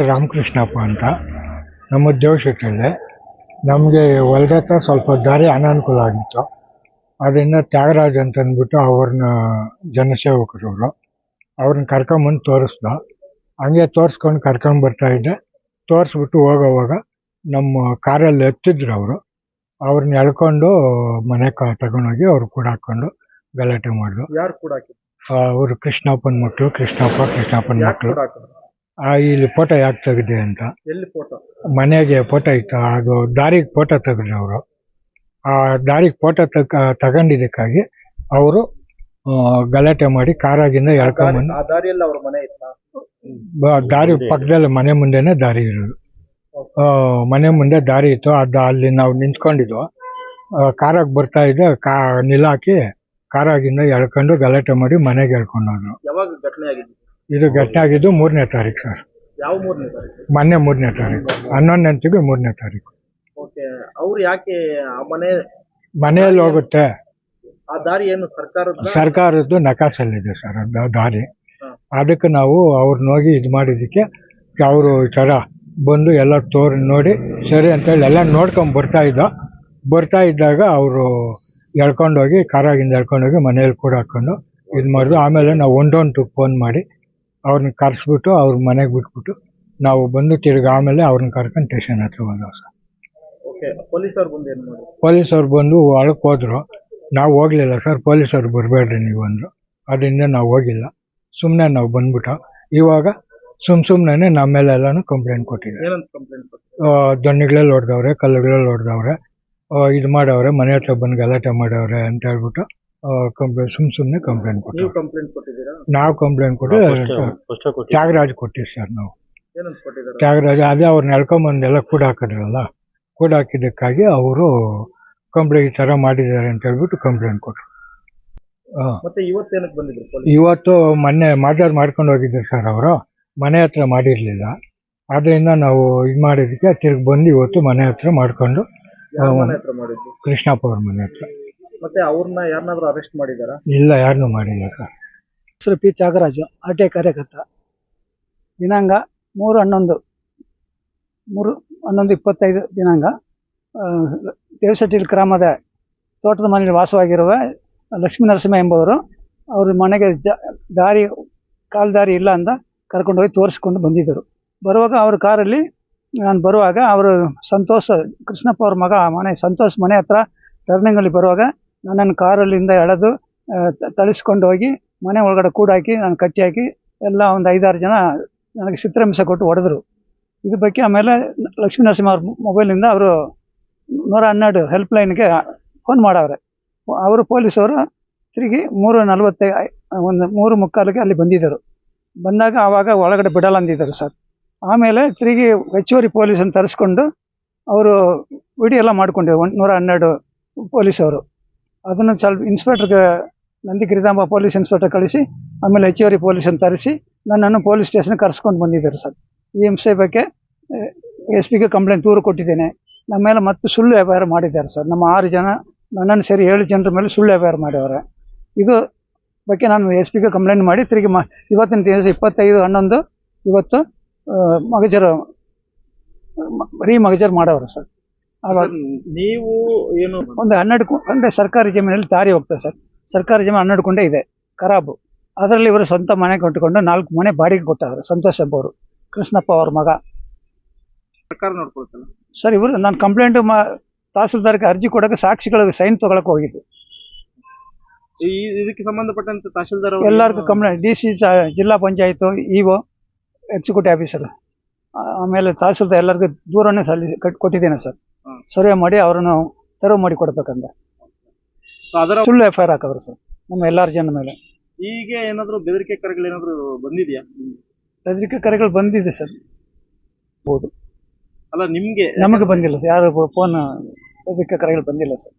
ರಾಮಕೃಷ್ಣಪ್ಪ ಅಂತ. ನಮ್ಮ ದೇವಶೆಟ್ಟಿಯಲ್ಲಿ ನಮಗೆ ಹೊಲ್ದ ಹತ್ರ ಸ್ವಲ್ಪ ದಾರಿ ಅನಾನುಕೂಲ ಆಗಿತ್ತು. ಅದರಿಂದ ತ್ಯಾಗರಾಜ್ ಅಂತ ಅಂದ್ಬಿಟ್ಟು ಅವ್ರನ್ನ ಜನಸೇವಕರು ಅವರು ಅವ್ರನ್ನ ಕರ್ಕೊಂಬಂದು ತೋರಿಸ್ದ. ಹಂಗೆ ತೋರಿಸ್ಕೊಂಡು ಕರ್ಕೊಂಡು ಬರ್ತಾ ಇದ್ದೆ. ತೋರಿಸ್ಬಿಟ್ಟು ಹೋಗೋವಾಗ ನಮ್ಮ ಕಾರಲ್ಲಿ ಎತ್ತಿದ್ರು ಅವರು. ಅವ್ರನ್ನ ಎಳ್ಕೊಂಡು ಮನೆ ಕ ತಗೊಂಡೋಗಿ ಅವ್ರು ಕೂಡ ಹಾಕ್ಕೊಂಡು ಗಲಾಟೆ ಮಾಡಿದ್ರು. ಯಾರು ಕೂಡ ಹಾಕಿದ್ರು? ಅವರು ಕೃಷ್ಣಪ್ಪನ ಮಕ್ಕಳು ಕೃಷ್ಣಪ್ಪ ಕೃಷ್ಣಪ್ಪನ ಮಕ್ಕಳು. ಆ, ಇಲ್ಲಿ ಫೋಟೋ ಯಾಕೆ ತೆಗೆದೆ ಅಂತ? ಎಲ್ಲಿ ಫೋಟೋ? ಮನೆಗೆ ಫೋಟೋ ಇತ್ತು. ಅದು ದಾರಿಗೆ ಫೋಟೋ ತೆಗೆದ್ರು ಅವರು. ಆ ದಾರಿಗೆ ಫೋಟೋ ತಗ ತಗೊಂಡಿದ್ದಕ್ಕಾಗಿ ಅವರು ಗಲಾಟೆ ಮಾಡಿ ಕಾರಾಗಿಂದ ಎಳ್ಕೊಂಬಂದು ಆ ದಾರಿಯಲ್ಲಿ ಅವ್ರ ಮನೆ ಇತ್ತ? ಬ- ದಾರಿ ಪಕ್ಕದಲ್ಲಿ ಮನೆ ಮುಂದೆನೆ ದಾರಿ ಇರೋದು. ಆ, ಮನೆ ಮುಂದೆ ದಾರಿ ಇತ್ತು. ಅದು ಅಲ್ಲಿ ನಾವು ನಿಂತ್ಕೊಂಡಿದ್ವು. ಕಾರಾಗಿ ಬರ್ತಾ ಇದ್ದ. ಕಾ ನಿಲ್ಲಾಕಿ ಕಾರಾಗಿಂದ ಎಳ್ಕೊಂಡು ಗಲಾಟೆ ಮಾಡಿ ಮನೆಗೆ ಎಳ್ಕೊಂಡು ಹೋದ್ರು ಯಾವಾಗ ಘಟನೆ ಆಗಿದ್ದು? ಇದು ಘಟನೆ ಆಗಿದ್ದು ಮೂರನೇ ತಾರೀಕು ಸರ್. ಯಾವ ಮೂರನೇ ತಾರೀಕು? ಮೊನ್ನೆ ಮೂರನೇ ತಾರೀಕು. ಹನ್ನೊಂದನೇ ತಿಂಗಳು ಮೂರನೇ ತಾರೀಕು. ಓಕೆ ಅವ್ರು ಯಾಕೆ ಆ ಮನೆ ಮನೆಯಲ್ಲಿ ಹೋಗುತ್ತೆ. ಆ ದಾರಿ ಏನು ಸರ್ಕಾರದ ಸರ್ಕಾರದ್ದು ನಕಾಸಲ್ಲಿದೆ ಸರ್ ಅದು ದಾರಿ. ಅದಕ್ಕೆ ನಾವು ಅವ್ರನ್ನ ಹೋಗಿ ಇದು ಮಾಡಿದ್ದಕ್ಕೆ ಅವರು ಈ ಥರ ಬಂದು ಎಲ್ಲ ತೋರಿ ನೋಡಿ ಸರಿ ಅಂತೇಳಿ ಎಲ್ಲ ನೋಡ್ಕೊಂಡು ಬರ್ತಾ ಇದ್ದ. ಬರ್ತಾ ಇದ್ದಾಗ ಅವರು ಎಳ್ಕೊಂಡೋಗಿ ಕಾರಾಗಿಂದ ಎಳ್ಕೊಂಡೋಗಿ ಮನೇಲಿ ಕೂಡ ಹಾಕ್ಕೊಂಡು ಇದು ಮಾಡಿದ್ರು ಆಮೇಲೆ ನಾವು ಒಂದೊಂದು ಟು ಫೋನ್ ಮಾಡಿ ಅವ್ರನ್ನ ಕರೆಸ್ಬಿಟ್ಟು ಅವ್ರ ಮನೆಗೆ ಬಿಟ್ಬಿಟ್ಟು ನಾವು ಬಂದು ತಿರ್ಗಿ ಆಮೇಲೆ ಅವ್ರನ್ನ ಕರ್ಕೊಂಡು ಸ್ಟೇಷನ್ ಹತ್ರ ಹೋದವು ಸರ್. ಓಕೆ ಪೊಲೀಸರು ಬಂದು ಏನ್ ಮಾಡಿ ಪೊಲೀಸವ್ರು ಬಂದು ಒಳಕ್ಕೆ ಹೋದ್ರು. ನಾವು ಹೋಗ್ಲಿಲ್ಲ ಸರ್ ಪೊಲೀಸವ್ರು ಬರಬೇಡ್ರಿ ನೀವು ಅಂದರು. ಅದರಿಂದ ನಾವು ಹೋಗಿಲ್ಲ. ಸುಮ್ಮನೆ ನಾವು ಬಂದ್ಬಿಟ್ಟು ಇವಾಗ ಸುಮ್ ಸುಮ್ಮನೆ ನಮ್ಮ ಮೇಲೆ ಎಲ್ಲಾನು ಕಂಪ್ಲೇಂಟ್ ಕೊಟ್ಟಿದ್ದಾರೆ ಏನಂತ ಕಂಪ್ಲೇಂಟ್ ಕೊಟ್ಟು ದೊಣ್ಣೆಗಳಲ್ಲಿ ಹೊಡೆದವ್ರೆ ಕಲ್ಲುಗಳಲ್ಲಿ ಹೊಡೆದವ್ರೆ ಇದು ಮಾಡವ್ರೆ ಮನೆ ಹತ್ರ ಬಂದು ಗಲಾಟೆ ಮಾಡವ್ರೆ ಅಂತ ಹೇಳ್ಬಿಟ್ಟು ಕಂಪ್ಲೇಂಟ್ ಸುಮ್ ಸುಮ್ನೆ ಕಂಪ್ಲೇಂಟ್ ನೀವು ಕೊಟ್ಟು ಕಂಪ್ಲೇಂಟ್ ಕೊಟ್ಟಿದ್ದೀರಾ? ನಾವು ಕಂಪ್ಲೇಂಟ್ ಕೊಟ್ಟು ತ್ಯಾಗರಾಜ್ ಕೊಟ್ಟಿವಿ ಸರ್ ನಾವು. ಏನಂತ ಕೊಟ್ಟಿದ್ದೀರಾ? ತ್ಯಾಗರಾಜ ಅದೇ ಅವ್ರನ್ನ ಎಳ್ಕೊಂಬಂದೆಲ್ಲ ಕೂಡ ಹಾಕಿದ್ರಲ್ಲ? ಕೂಡ ಹಾಕಿದ್ದಕ್ಕಾಗಿ ಅವರು ಕಂಪ್ಲೇಂಟ್ ಈ ಥರ ಮಾಡಿದ್ದಾರೆ ಅಂತ ಹೇಳ್ಬಿಟ್ಟು ಕಂಪ್ಲೇಂಟ್ ಕೊಟ್ಟರು ಹಾಂ ಮತ್ತೆ ಇವತ್ತೇನಕ್ಕೆ ಬಂದಿದ್ರು ಪೊಲೀಸ್? ಇವತ್ತು ಮೊನ್ನೆ ಮಾಜಾರ್ ಮಾಡ್ಕೊಂಡು ಹೋಗಿದ್ರು ಸರ್ ಅವರು. ಮನೆ ಹತ್ರ ಮಾಡಿರಲಿಲ್ಲ. ಆದ್ರಿಂದ ನಾವು ಇದು ಮಾಡಿದ್ದಕ್ಕೆ ತಿರ್ಗಿ ಬಂದು ಇವತ್ತು ಮನೆ ಹತ್ರ ಮಾಡ್ಕೊಂಡು ಯಾವ ಮನೆ ಹತ್ರ ಮಾಡಿದ್ರು ಕೃಷ್ಣಪ್ಪ ಅವ್ರ ಮನೆ ಹತ್ರ. ಮತ್ತೆ ಅವ್ರನ್ನ ಯಾರನ್ನಾದ್ರೂ ಅರೆಸ್ಟ್ ಮಾಡಿದಾರಾ? ಇಲ್ಲ ಯಾರನ್ನೂ ಮಾಡಿಲ್ಲ ಸರ್. ಹೆಸರು P Thyagaraju R T I ಕಾರ್ಯಕರ್ತ. ದಿನಾಂಕ ಮೂರು ಹನ್ನೊಂದು ಮೂರು ಹನ್ನೊಂದು ಇಪ್ಪತ್ತೈದು ದಿನಾಂಕ. ದೇವಶೆಟ್ಟಿಲ್ ದೇವಸಟ್ಟಿಲ್ ಗ್ರಾಮದ ತೋಟದ ಮನೆಯಲ್ಲಿ ವಾಸವಾಗಿರುವ ಲಕ್ಷ್ಮೀ ನರಸಿಂಹ ಎಂಬುವರು ಅವ್ರ ಮನೆಗೆ ದಾರಿ ಕಾಲು ದಾರಿ ಇಲ್ಲ ಅಂತ ಕರ್ಕೊಂಡು ಹೋಗಿ ತೋರಿಸ್ಕೊಂಡು ಬಂದಿದ್ದರು. ಬರುವಾಗ ಅವ್ರ ಕಾರಲ್ಲಿ ನಾನು ಬರುವಾಗ ಅವರು ಸಂತೋಷ್ ಕೃಷ್ಣಪ್ಪ ಅವ್ರ ಮಗ ಮನೆ ಸಂತೋಷ್ ಮನೆ ಹತ್ರ ಟರ್ನಿಂಗಲ್ಲಿ ಬರುವಾಗ ನನ್ನನ್ನು ಕಾರಲ್ಲಿಂದ ಎಳೆದು ತಳಿಸ್ಕೊಂಡು ಹೋಗಿ, ಮನೆ ಒಳಗಡೆ ಕೂಡಾಕಿ, ನಾನು ಕಟ್ಟಿ ಹಾಕಿ ಎಲ್ಲ ಒಂದು ಐದಾರು ಜನ ನನಗೆ ಚಿತ್ರಹಿಂಸೆ ಕೊಟ್ಟು ಹೊಡೆದ್ರು. ಇದ್ರ ಬಗ್ಗೆ ಆಮೇಲೆ ಲಕ್ಷ್ಮೀ ನರಸಿಂಹ ಅವ್ರ ಮೊಬೈಲಿಂದ ಅವರು ನೂರ ಹನ್ನೆರಡು ಹೆಲ್ಪ್ಲೈನ್ಗೆ ಫೋನ್ ಮಾಡವ್ರೆ. ಅವರು ಪೊಲೀಸವರು ತಿರುಗಿ ಮೂರು ನಲ್ವತ್ತೈ ಒಂದು ಮೂರು ಮುಕ್ಕಾಲಿಗೆ ಅಲ್ಲಿ ಬಂದಿದ್ದರು. ಬಂದಾಗ ಆವಾಗ ಒಳಗಡೆ ಬಿಡಲ್ಲ ಅಂದಿದ್ದರು ಸರ್. ಆಮೇಲೆ ತಿರುಗಿ ಹೆಚ್ಚುವರಿ ಪೊಲೀಸನ್ನು ತರಿಸ್ಕೊಂಡು ಅವರು ವಿಡಿಯೋ ಎಲ್ಲ ಮಾಡ್ಕೊಂಡಿದ್ರು ಒಂದು ನೂರ ಹನ್ನೆರಡು ಪೊಲೀಸವರು ಅದನ್ನು ಸ್ವಲ್ಪ ಇನ್ಸ್ಪೆಕ್ಟರ್ಗೆ ನಂದಿ ಗಿರಿಧಾಂಬ ಪೊಲೀಸ್ ಇನ್ಸ್ಪೆಕ್ಟರ್ ಕಳಿಸಿ, ಆಮೇಲೆ ಹೆಚ್ಚುವರಿ ಪೊಲೀಸನ್ನು ತರಿಸಿ, ನನ್ನನ್ನು ಪೊಲೀಸ್ ಸ್ಟೇಷನ್ ಕರೆಸ್ಕೊಂಡು ಬಂದಿದ್ದಾರೆ ಸರ್. ಈ ಹಿಂಸೆ ಬಗ್ಗೆ ಎಸ್ ಪಿಗೆ ಕಂಪ್ಲೇಂಟ್ ದೂರು ಕೊಟ್ಟಿದ್ದೇನೆ. ನಮ್ಮ ಮೇಲೆ ಮತ್ತೆ ಸುಳ್ಳು ವ್ಯವಹಾರ ಮಾಡಿದ್ದಾರೆ ಸರ್. ನಮ್ಮ ಆರು ಜನ, ನನ್ನನ್ನು ಸೇರಿ ಏಳು ಜನರ ಮೇಲೆ ಸುಳ್ಳು ವ್ಯವಹಾರ ಮಾಡ್ಯವ್ರೆ ಇದು ಬಗ್ಗೆ ನಾನು ಎಸ್ ಪಿಗೆ ಕಂಪ್ಲೇಂಟ್ ಮಾಡಿ, ತಿರುಗಿ ಮ, ಇವತ್ತಿನ ದಿವಸ ಇಪ್ಪತ್ತೈದು, ಹನ್ನೊಂದು, ಇವತ್ತು ಮಗಜರು ರೀ ಮಗಜರ್ ಮಾಡವ್ರೆ ಸರ್. ನೀವು ಏನು ಒಂದು ಹನ್ನೆರಡು ಕೊಂಡೆ ಅಂದ್ರೆ ಸರ್ಕಾರಿ ಜಮೀನಲ್ಲಿ ದಾರಿ ಹೋಗ್ತದೆ ಸರ್. ಸರ್ಕಾರಿ ಜಮೀನು ಹನ್ನೆರಡು ಕೊಂಡೆ ಇದೆ ಖರಾಬು ಅದರಲ್ಲಿ ಇವರು ಸ್ವಂತ ಮನೆ ಕಟ್ಟಿಕೊಂಡು ನಾಲ್ಕು ಮನೆ ಬಾಡಿಗೆ ಕೊಟ್ಟವರು ಸಂತೋಷ್ ಎಂಬವರು ಕೃಷ್ಣಪ್ಪ ಅವ್ರ ಮಗ. ಸರ್ಕಾರ ನೋಡ್ಕೊಳ್ತಲ್ಲ ಸರ್ ಇವರು ನಾನು ಕಂಪ್ಲೇಂಟ್ ಮಾ ತಹಸೀಲ್ದಾರ್ಗೆ ಅರ್ಜಿ ಕೊಡೋಕೆ ಸಾಕ್ಷಿಗಳಿಗೆ ಸೈನ್ ತಗೊಳಕ್ಕೆ ಹೋಗಿದ್ದು. ಈ ಇದಕ್ಕೆ ಸಂಬಂಧಪಟ್ಟಂತೆ ತಹಸೀಲ್ದಾರ್ ಎಲ್ಲರಿಗೂ ಕಂಪ್ಲೇಂಟ್ ಡಿ ಸಿ ಜಿಲ್ಲಾ ಪಂಚಾಯತ್ ಇಒ ಎಕ್ಸಿಕ್ಯೂಟಿವ್ ಆಫೀಸರ್. ಆಮೇಲೆ ತಹಸೀಲ್ದಾರ್ ಎಲ್ಲರಿಗೂ ದೂರನೇ ಸಲ್ಲಿಸಿ ಕಟ್ ಕೊಟ್ಟಿದ್ದೇನೆ ಸರ್. ಸರ್ವೆ ಮಾಡಿ ಅವ್ರನ್ನ ತೆರವು ಮಾಡಿ ಕೊಡ್ಬೇಕಂತ So ಅದರ ಸುಳ್ಳು ಎಫ್ ಐ ಆರ್ ಹಾಕವ್ರು ಸರ್ ನಮ್ಮ ಎಲ್ಲಾರ್ ಜನ ಮೇಲೆ. ಈಗ ಏನಾದ್ರು ಬೆದರಿಕೆ ಕರೆಗಳು ಏನಾದ್ರು ಬಂದಿದ್ಯಾ? ಹೆದರಿಕೆ ಕರೆಗಳು ಬಂದಿದೆ ಸರ್. ಹೌದು. ಅಲ್ಲ ನಿಮ್ಗೆ ನಮಗೆ ಬಂದಿಲ್ಲ ಸರ್ ಯಾರು ಫೋನ್ ಹೆದರಿಕೆ ಕರೆಗಳು ಬಂದಿಲ್ಲ ಸರ್.